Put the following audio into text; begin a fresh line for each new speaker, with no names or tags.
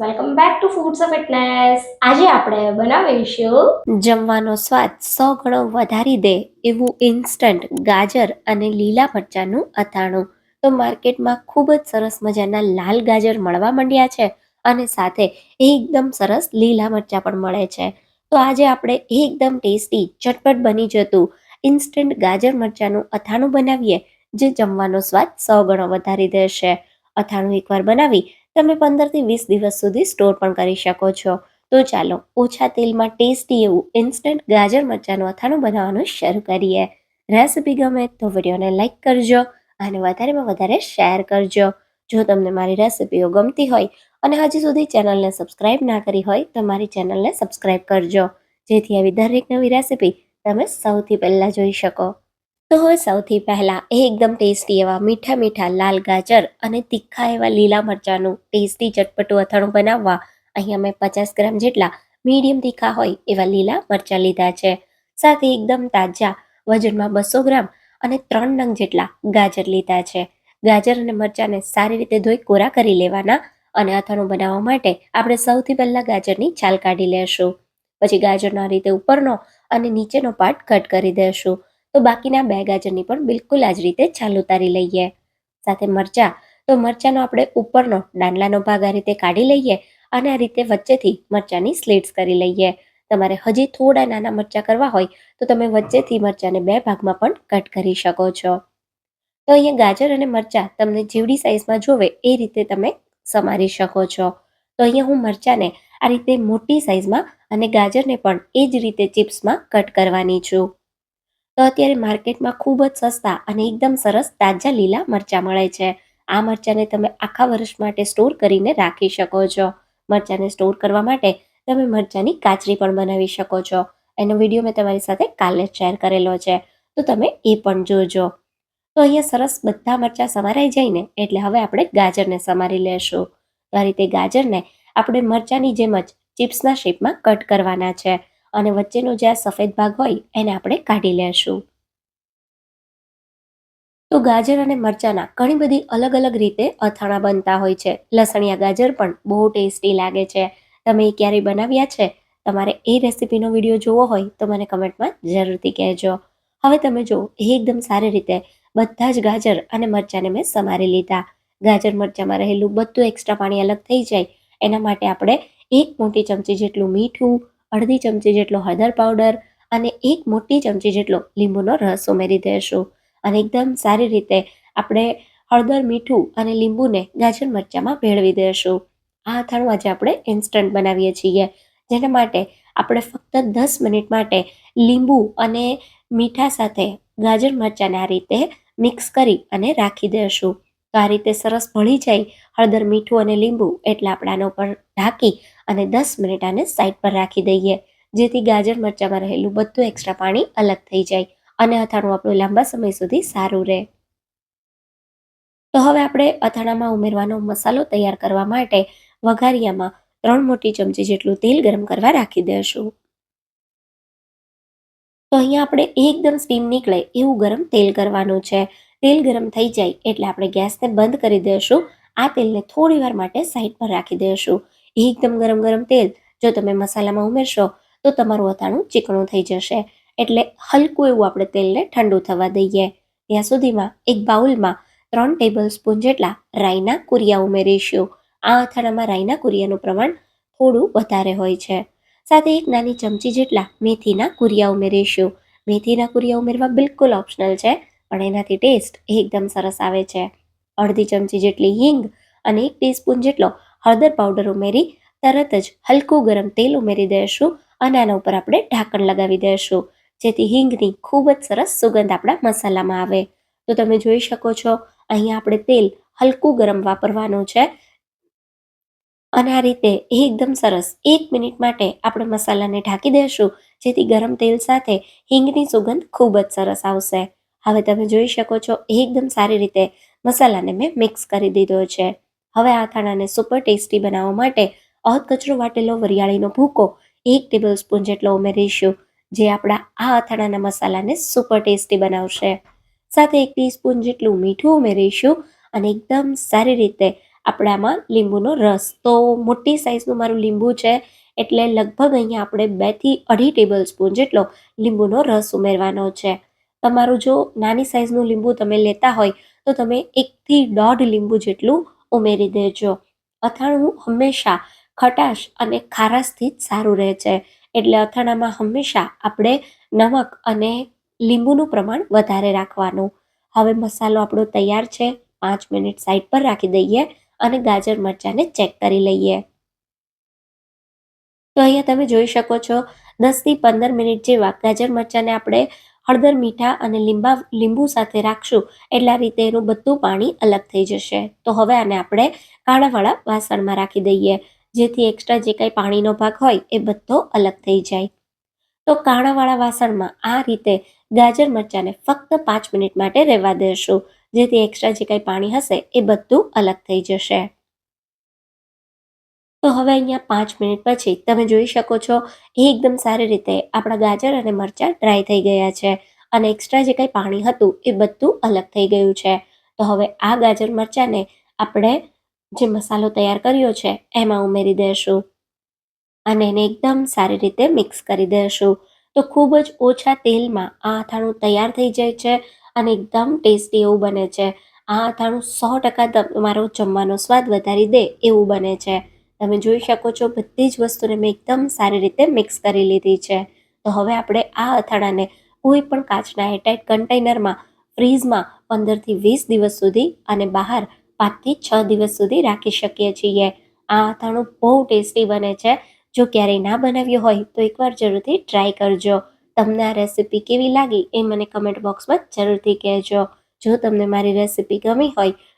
Welcome back to foods of fitness આજે આપણે બનાવીશું
જમવાનો સ્વાદ સો ગણો વધારી દે એવું ઇન્સ્ટન્ટ ગાજર અને લીલા મરચાંનું અથાણું. તો માર્કેટમાં ખૂબ જ સરસ મજાના લાલ ગાજર મળવા માંડ્યા છે અને સાથે એકદમ સરસ લીલા મરચાં પણ મળે છે. તો આજે આપણે એકદમ ટેસ્ટી ચટપટ બની જતું ઇન્સ્ટન્ટ ગાજર મરચાંનું અથાણું બનાવીએ, જે જમવાનો સ્વાદ સો ગણો વધારી દેશે. અથાણું એકવાર બનાવી તમે પંદરથી વીસ દિવસ સુધી સ્ટોર પણ કરી શકો છો. તો ચાલો, ઓછા તેલમાં ટેસ્ટી એવું ઇન્સ્ટન્ટ ગાજર મરચાંનું અથાણું બનાવવાનું શરૂ કરીએ. રેસિપી ગમે તો વિડીયોને લાઇક કરજો અને વધારેમાં વધારે શેર કરજો. જો તમને મારી રેસિપીઓ ગમતી હોય અને હજી સુધી ચેનલને સબસ્ક્રાઇબ ના કરી હોય તો મારી ચેનલને સબસ્ક્રાઇબ કરજો. જેથી આવી દરેક નવી રેસિપી તમે સૌથી પહેલાં જોઈ શકો. તો હવે સૌથી પહેલાં એકદમ ટેસ્ટી એવા મીઠા મીઠા લાલ ગાજર અને તીખા એવા લીલા મરચાંનું ટેસ્ટી ચટપટું અથાણું બનાવવા. અહીંયા મેં પચાસ ગ્રામ જેટલા મીડિયમ તીખા હોય એવા લીલા મરચાં લીધા છે. સાથે એકદમ તાજા વજનમાં બસો ગ્રામ અને ત્રણ નંગ જેટલા ગાજર લીધા છે. ગાજર અને મરચાંને સારી રીતે ધોઈ કોરા કરી લેવાના અને અથાણું બનાવવા માટે આપણે સૌથી પહેલાં ગાજરની છાલ કાઢી લેશું. પછી ગાજરનો રીતે ઉપરનો અને નીચેનો પાર્ટ કટ કરી દેશું. તો બાકીના બે ગાજરની પણ બિલકુલ આ જ રીતે છાલ ઉતારી લઈએ. સાથે મરચાં. તો મરચાંનો આપણે ઉપરનો ડાંડલાનો ભાગ આ રીતે કાઢી લઈએ અને આ રીતે વચ્ચેથી મરચાંની સ્લીટ્સ કરી લઈએ. તમારે હજી થોડા નાના મરચાં કરવા હોય તો તમે વચ્ચેથી મરચાંને બે ભાગમાં પણ કટ કરી શકો છો. તો અહીંયા ગાજર અને મરચાં તમને જેવડી સાઇઝમાં જોવે એ રીતે તમે સમારી શકો છો. તો અહીંયા હું મરચાંને આ રીતે મોટી સાઇઝમાં અને ગાજરને પણ એ જ રીતે ચિપ્સમાં કટ કરવાની છું. તો અત્યારે માર્કેટમાં ખૂબ જ સસ્તા અને એકદમ સરસ તાજા લીલા મરચાં મળે છે. આ મરચાંને તમે આખા વર્ષ માટે સ્ટોર કરીને રાખી શકો છો. મરચાંને સ્ટોર કરવા માટે તમે મરચાંની કાચરી પણ બનાવી શકો છો. એનો વીડિયો મેં તમારી સાથે કાલે શેર કરેલો છે. તો તમે એ પણ જોજો. તો અહીંયા સરસ બધા મરચાં સમારાઈ જાય ને એટલે હવે આપણે ગાજરને સમારી લેશું. તો આ રીતે ગાજરને આપણે મરચાંની જેમ જ ચિપ્સના શેપમાં કટ કરવાના છે. અને વચ્ચેનો જે આ સફેદ ભાગ હોય, એને આપણે કાઢી લેશું. તો ગાજર અને મરચાંના ઘણી બધી અલગ અલગ રીતે અથાણા બનતા હોય છે. લસણિયા ગાજર પણ બહુ ટેસ્ટી લાગે છે. તમે એ ક્યારેય બનાવ્યા છે? તમારે એ રેસીપીનો વીડિયો જોવો હોય તો મને કમેન્ટમાં જરૂરથી કહેજો. હવે તમે જો એકદમ સારી રીતે બધા જ ગાજર અને મરચાંને મેં સમારી લીધા. ગાજર મરચાંમાં રહેલું બધું એક્સ્ટ્રા પાણી અલગ થઈ જાય. એના માટે આપણે એક મોટી ચમચી જેટલું મીઠું અડધી ચમચી જેટલો હળદર પાવડર અને એક મોટી ચમચી જેટલો લીંબુનો રસ ઉમેરી દઈશું અને એકદમ સારી રીતે આપણે હળદર, મીઠું અને લીંબુને ગાજર, મરચાંમાં ભેળવી દઈશું આ અથાણું આજે આપણે ઇન્સ્ટન્ટ બનાવીએ છીએ. જેના માટે આપણે ફક્ત દસ મિનિટ માટે લીંબુ અને મીઠા સાથે ગાજર, મરચાંને આ રીતે મિક્સ કરી અને રાખી દઈશું તો આ રીતે સરસ ભળી જાય હળદર, મીઠું અને લીંબુ એટલે આપણાનો પર ઢાંકી અને દસ મિનિટ આને સાઈડ પર રાખી દઈએ. જેથી ગાજર, મરચાંમાં રહેલું બધું એક્સ્ટ્રા પાણી અલગ થઈ જાય અને અથાણું આપણું લાંબા સમય સુધી સારું રહે. તો હવે આપણે અથાણામાં ઉમેરવાનો મસાલો તૈયાર કરવા માટે વઘારિયામાં ત્રણ મોટી ચમચી જેટલું તેલ ગરમ કરવા રાખી દઈશું. તો અહીંયા આપણે એકદમ સ્ટીમ નીકળે એવું ગરમ તેલ કરવાનું છે. તેલ ગરમ થઈ જાય એટલે આપણે ગેસને બંધ કરી દઈશું. આ તેલને થોડી વાર માટે સાઈડ પર રાખી દઈશું. એકદમ ગરમ ગરમ તેલ, જો તમે મસાલામાં ઉમેરશો, તો તમારું અથાણું ચીકણું થઈ જશે. એટલે હલકું એવું આપણે તેલને ઠંડુ થવા દઈએ. ત્યાં સુધીમાં એક બાઉલમાં ત્રણ ટેબલ સ્પૂન જેટલા રાઈના કુરિયા ઉમેરીશું. આ અથાણામાં રાઈના કુરિયાનું પ્રમાણ થોડું વધારે હોય છે. સાથે એક નાની ચમચી જેટલા મેથીના કુરિયા ઉમેરીશું. મેથીના કુરિયા ઉમેરવા બિલકુલ ઓપ્શનલ છે. પણ એનાથી ટેસ્ટ એકદમ સરસ આવે છે. અડધી ચમચી જેટલી હિંગ અને એક ટીસ્પૂન જેટલો હળદર પાવડર ઉમેરી તરત જ હલકું ગરમ તેલ ઉમેરી દઈશું અને આના ઉપર આપણે ઢાંકણ લગાવી દઈશું. જેથી હિંગની ખૂબ જ સરસ સુગંધ આપણા મસાલામાં આવે. તો તમે જોઈ શકો છો અહીંયા આપણે તેલ હલકું ગરમ વાપરવાનું છે. અને આ રીતે એકદમ સરસ એક મિનિટ માટે આપણે મસાલાને ઢાંકી દઈશું, જેથી ગરમ તેલ સાથે હિંગની સુગંધ ખૂબ જ સરસ આવશે. હવે તમે જોઈ શકો છો, એકદમ સારી રીતે મસાલાને મેં મિક્સ કરી દીધો છે. હવે આ અથાણાને સુપર ટેસ્ટી બનાવવા માટે અધ કચરો વાટેલો વરિયાળીનો ભૂકો એક ટેબલ સ્પૂન જેટલો ઉમેરીશું, જે આપણા આ અથાણાના મસાલાને સુપર ટેસ્ટી બનાવશે. સાથે એક ટીસ્પૂન જેટલું મીઠું ઉમેરીશું અને એકદમ સારી રીતે આપણામાં લીંબુનો રસ. તો મોટી સાઇઝનું મારું લીંબુ છે, એટલે લગભગ અહીંયા આપણે બેથી અઢી ટેબલ સ્પૂન જેટલો લીંબુનો રસ ઉમેરવાનો છે. તમારું જો નાની સાઇઝનું લીંબુ તમે લેતા હોય, તો તમે એકથી દોઢ લીંબુ જેટલું ઉમેરી દેજો. અથાણું હંમેશા ખટાશ અને ખારાશથી જ સારું રહે છે એટલે અથાણામાં હંમેશા આપણે નમક અને લીંબુનું પ્રમાણ વધારે રાખવાનું. હવે મસાલો આપણો તૈયાર છે. પાંચ મિનિટ સાઈડ પર રાખી દઈએ અને ગાજર મરચાંને ચેક કરી લઈએ. તો અહીંયા તમે જોઈ શકો છો દસથી પંદર મિનિટ જેવા ગાજર મરચાંને આપણે હળદર, મીઠા અને લીંબા, લીંબુ સાથે રાખશું એટલે આ રીતે એનું બધું પાણી અલગ થઈ જશે. તો હવે આને આપણે કાણાવાળા વાસણમાં રાખી દઈએ. જેથી એક્સ્ટ્રા જે કાંઈ પાણીનો ભાગ હોય એ બધો અલગ થઈ જાય. તો કાણાવાળા વાસણમાં આ રીતે ગાજર મરચાંને ફક્ત પાંચ મિનિટ માટે રહેવા દેશું. જેથી એક્સ્ટ્રા જે કાંઈ પાણી હશે એ બધું અલગ થઈ જશે. તો હવે અહીંયા પાંચ મિનિટ પછી તમે જોઈ શકો છો, એ એકદમ સારી રીતે આપણા ગાજર અને મરચાં ડ્રાય થઈ ગયા છે અને એક્સ્ટ્રા જે કંઈ પાણી હતું એ બધું અલગ થઈ ગયું છે. તો હવે આ ગાજર મરચાંને આપણે જે મસાલો તૈયાર કર્યો છે એમાં ઉમેરી દઈશું અને એને એકદમ સારી રીતે મિક્સ કરી દઈશું તો ખૂબ જ ઓછા તેલમાં આ અથાણું તૈયાર થઈ જાય છે અને એકદમ ટેસ્ટી એવું બને છે. આ અથાણું સો ટકા તમારો જમવાનો સ્વાદ વધારી દે એવું બને છે. તમે જોઈ શકો છો, બધી જ વસ્તુને મેં એકદમ સારી રીતે મિક્સ કરી લીધી છે. તો હવે આપણે આ અથાણાને કોઈ પણ કાચના એરટાઇટ કન્ટેનરમાં ફ્રીઝમાં પંદરથી વીસ દિવસ સુધી અને બહાર પાંચથી છ દિવસ સુધી રાખી શકીએ છીએ. આ અથાણું બહુ ટેસ્ટી બને છે. જો ક્યારેય ના બનાવ્યું હોય, તો એકવાર જરૂરથી ટ્રાય કરજો. તમને આ રેસિપી કેવી લાગી એ મને કમેન્ટ બોક્સમાં જરૂરથી કહેજો. જો તમને મારી રેસીપી ગમી હોય